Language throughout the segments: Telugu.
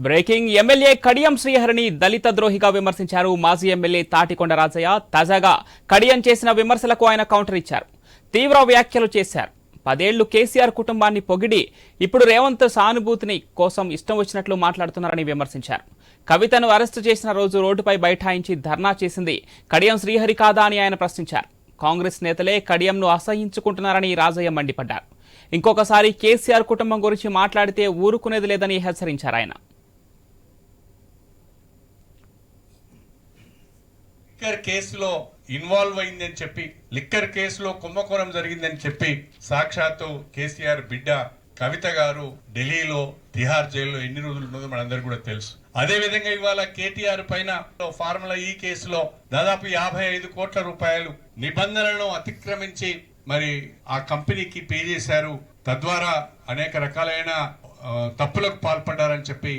బ్రేకింగ్. ఎమ్మెల్యే కడియం శ్రీహరిని దళిత ద్రోహిగా విమర్శించారు. మాజీ ఎమ్మెల్యే తాటికొండ రాజయ్య తాజాగా కడియం చేసిన విమర్శలకు ఆయన కౌంటర్ ఇచ్చారు. తీవ్ర వ్యాఖ్యలు చేశారు. పదేళ్ళు కేసీఆర్ కుటుంబాన్ని పొగిడి ఇప్పుడు రేవంత్ సానుభూతిని కోసం ఇష్టం వచ్చినట్లు మాట్లాడుతున్నారని విమర్శించారు. కవితను అరెస్టు చేసిన రోజు రోడ్డుపై బైఠాయించి ధర్నా చేసింది కడియం శ్రీహరి కాదా అని ఆయన ప్రశ్నించారు. కాంగ్రెస్ నేతలే కడియంను అసహించుకుంటున్నారని రాజయ్య మండిపడ్డారు. ఇంకొకసారి కేసీఆర్ కుటుంబం గురించి మాట్లాడితే ఊరుకునేది లేదని హెచ్చరించారు ఆయన. లిక్కర్ కేసులో ఇన్వాల్వ్ అయిందని చెప్పి లిక్కర్ కేసులో కుంభకోణం జరిగిందని చెప్పి సాక్షాత్తు కేసీఆర్ బిడ్డ కవిత గారు ఢిల్లీలో తిహార్ జైల్లో ఎన్ని రోజులు ఉన్నదో మనందరికీ కూడా తెలుసు. అదే విధంగా ఇవాళ కేటీఆర్ పైన ఫార్ములా ఈ కేసులో దాదాపు యాభై ఐదు కోట్ల రూపాయలు నిబంధనలను అతిక్రమించి మరి ఆ కంపెనీకి పే చేశారు. తద్వారా అనేక రకాలైన తప్పులకు పాల్పడ్డారని చెప్పి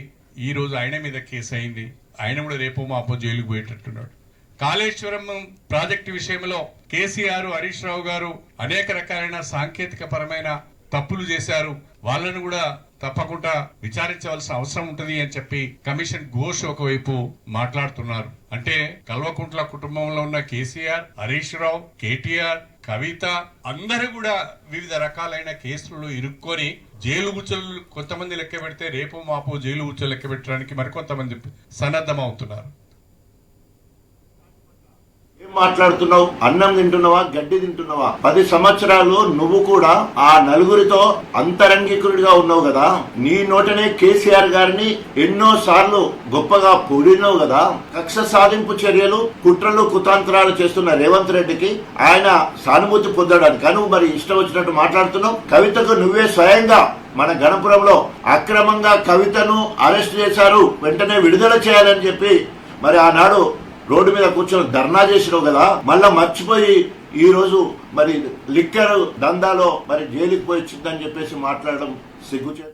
ఈ రోజు ఆయన మీద కేసు అయింది. ఆయన కూడా రేపు మాపో జైలుకు పోయేటట్టున్నాడు. కాళేశ్వరం ప్రాజెక్టు విషయంలో కేసీఆర్ హరీష్ రావు గారు అనేక రకాలైన సాంకేతిక పరమైన తప్పులు చేశారు. వాళ్ళను కూడా తప్పకుండా విచారించవలసిన అవసరం ఉంటుంది అని చెప్పి కమిషన్ ఘోష్ ఒకవైపు మాట్లాడుతున్నారు. అంటే కల్వకుంట్ల కుటుంబంలో ఉన్న కేసీఆర్ హరీష్ రావు కేటీఆర్ కవిత అందరూ కూడా వివిధ రకాలైన కేసులు ఇరుక్కొని జైలు గుచ్చలు కొంతమంది లెక్క పెడితే రేపు మాపు జైలు గుచ్చలు లెక్క పెట్టడానికి మరికొంతమంది సన్నద్ధం అవుతున్నారు మాట్లాడుతున్నావు? అన్నం తింటున్నావా? గడ్డి తింటున్నావా? పది సంవత్సరాలు నువ్వు కూడా ఆ నలుగురితో అంతరంగికుడిగా ఉన్నావు కదా? నీ నోటనే కేసీఆర్ గారిని ఎన్నో సార్లు గొప్పగా పొగిడినావు కదా? కక్ష సాధింపు చర్యలు కుట్రలు కుతాంతరాలు చేస్తున్న రేవంత్ రెడ్డికి ఆయన సానుభూతి పొందడానికి. కానీ నువ్వు మరి ఇష్టం వచ్చినట్టు మాట్లాడుతున్నావు. కవితకు నువ్వే స్వయంగా మన గణపురంలో అక్రమంగా కవితను అరెస్ట్ చేశారు. వెంటనే విడుదల చేయాలని చెప్పి మరి ఆనాడు రోడ్డు మీద కూర్చొని ధర్నా చేసినావు కదా మళ్ళా మర్చిపోయి ఈ రోజు మరి లిక్కర్ దందాలో మరి జైలుకి పోయి వచ్చిందని చెప్పేసి మాట్లాడడం సిగ్గుచే